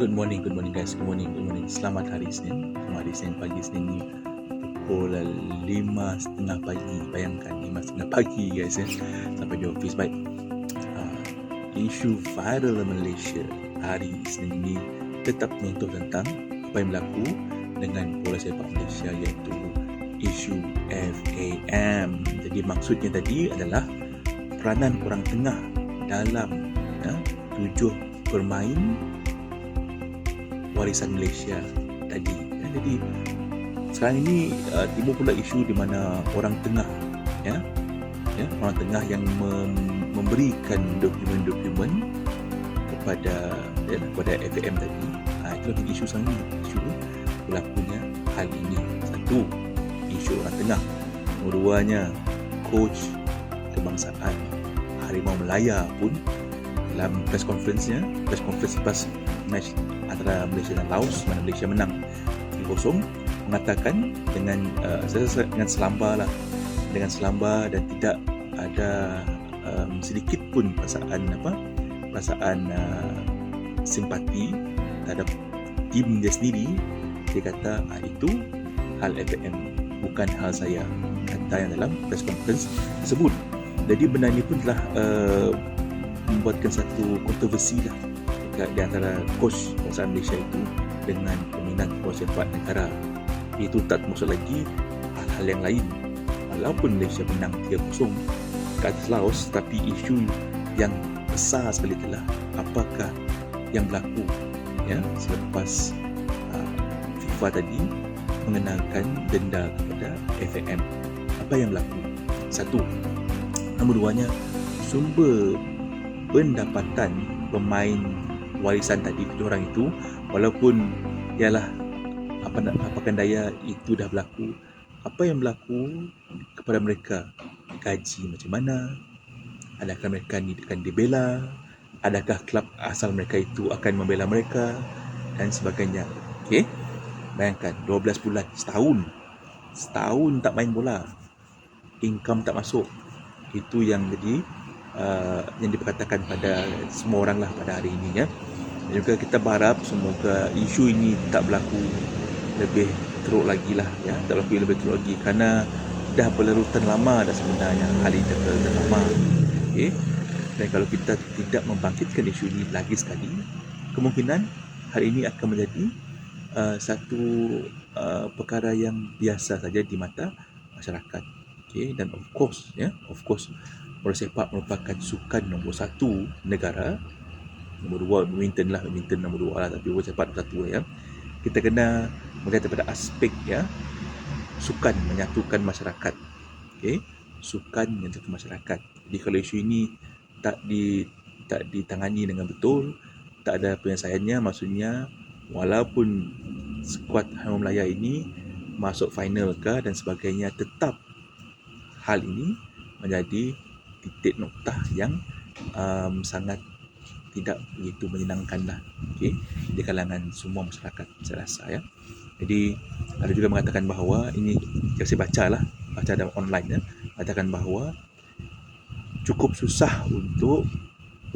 Good morning, good morning guys. Good morning, good morning. Selamat hari Isnin. Selamat hari Isnin pagi Isnin ni pukul lima setengah pagi. Bayangkan lima setengah pagi guys ya. Sampai di office baik. Uh, isu viral Malaysia hari Isnin ini tetap menyentuh tentang apa yang berlaku dengan bola sepak Malaysia iaitu isu FAM. Jadi maksudnya tadi adalah peranan orang tengah dalam ya, tujuh bermain warisan Malaysia tadi. Ya, jadi sekarang ini uh, timbul pula isu di mana orang tengah ya ya orang tengah yang mem- memberikan dokumen-dokumen kepada ya, kepada FAM tadi. Ha, itu lagi isu sekarang ini. Isu berlakunya hal ini. Satu, isu orang tengah. Nombor duanya, coach kebangsaan Harimau Melaya pun dalam press conference-nya, press conference lepas match antara Malaysia dan Laos mana Malaysia menang 3-0 mengatakan dengan uh, dengan selamba lah dengan selamba dan tidak ada um, sedikit pun perasaan apa perasaan uh, simpati terhadap tim dia sendiri dia kata ah, itu hal FAM bukan hal saya kata yang dalam press conference tersebut. Jadi benda ini pun telah uh, membuatkan satu kontroversi lah di antara coach bangsa Malaysia itu dengan peminat bola sepak negara. Itu tak termasuk lagi hal-hal yang lain. Walaupun Malaysia menang 3-0 ke atas Laos, tapi isu yang besar sekali adalah apakah yang berlaku ya selepas uh, FIFA tadi mengenakan denda kepada FAM. Apa yang berlaku? Satu, nombor duanya sumber pendapatan pemain warisan tadi tujuh orang itu walaupun ialah apa apakan daya itu dah berlaku apa yang berlaku kepada mereka? Gaji macam mana? Adakah mereka ni akan dibela? Adakah klub asal mereka itu akan membela mereka? Dan sebagainya. Okey bayangkan 12 bulan setahun. Setahun tak main bola. Income tak masuk. Itu yang jadi uh, yang diperkatakan pada semua orang lah pada hari ini ya dan juga kita berharap semoga isu ini tak berlaku lebih teruk lagi lah ya tak berlaku lebih teruk lagi kerana dah berlarutan lama dah sebenarnya hal ini dah lama okay? dan kalau kita tidak membangkitkan isu ini lagi sekali kemungkinan hal ini akan menjadi uh, satu uh, perkara yang biasa saja di mata masyarakat okay? dan of course ya of course bola sepak merupakan sukan nombor satu negara. Nombor dua badminton lah. Badminton nombor dua lah. Tapi bola sepak nombor satu ya. Kita kena melihat daripada aspek ya. Sukan menyatukan masyarakat. Okey sukan menyatukan masyarakat. Jadi kalau isu ini tak di tak ditangani dengan betul tak ada penyelesaiannya maksudnya walaupun skuad Harimau Melaya ini masuk final ke dan sebagainya tetap hal ini menjadi titik noktah yang um, sangat tidak begitu menyenangkan lah. Okay, di kalangan semua masyarakat saya rasa ya. Jadi ada juga mengatakan bahawa ini yang saya baca lah baca dalam online ya mengatakan bahawa cukup susah untuk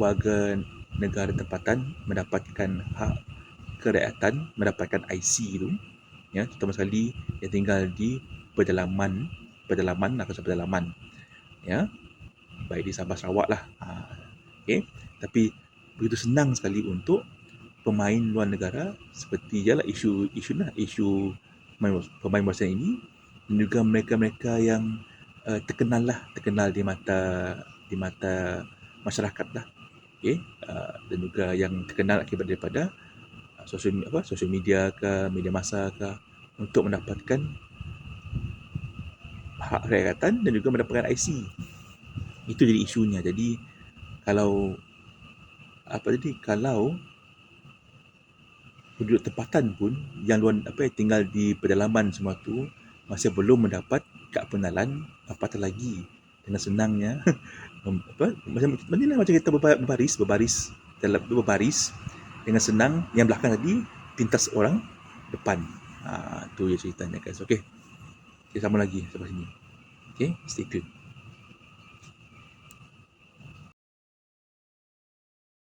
warga negara tempatan mendapatkan hak kerakyatan mendapatkan IC itu ya. Terutama sekali yang tinggal di pedalaman pedalaman atau pedalaman ya baik di Sabah Sarawak lah ha, okay. tapi begitu senang sekali untuk pemain luar negara seperti jalah isu isu lah isu pemain, bola ini dan juga mereka-mereka yang uh, terkenal lah terkenal di mata di mata masyarakat lah okay? uh, dan juga yang terkenal akibat daripada uh, sosial apa sosial media ke media masa ke untuk mendapatkan hak rakyatan dan juga mendapatkan IC itu jadi isunya. Jadi kalau apa tadi? Kalau penduduk tempatan pun yang luar apa tinggal di pedalaman semua tu masih belum mendapat kepenalan apatah lagi. Dengan senangnya apa macam mana macam kita berbaris berbaris dalam berbaris dengan senang yang belakang tadi pintas orang depan. Ha, tu je ceritanya guys. Okey. Kita sama lagi sampai sini. Okey stay tune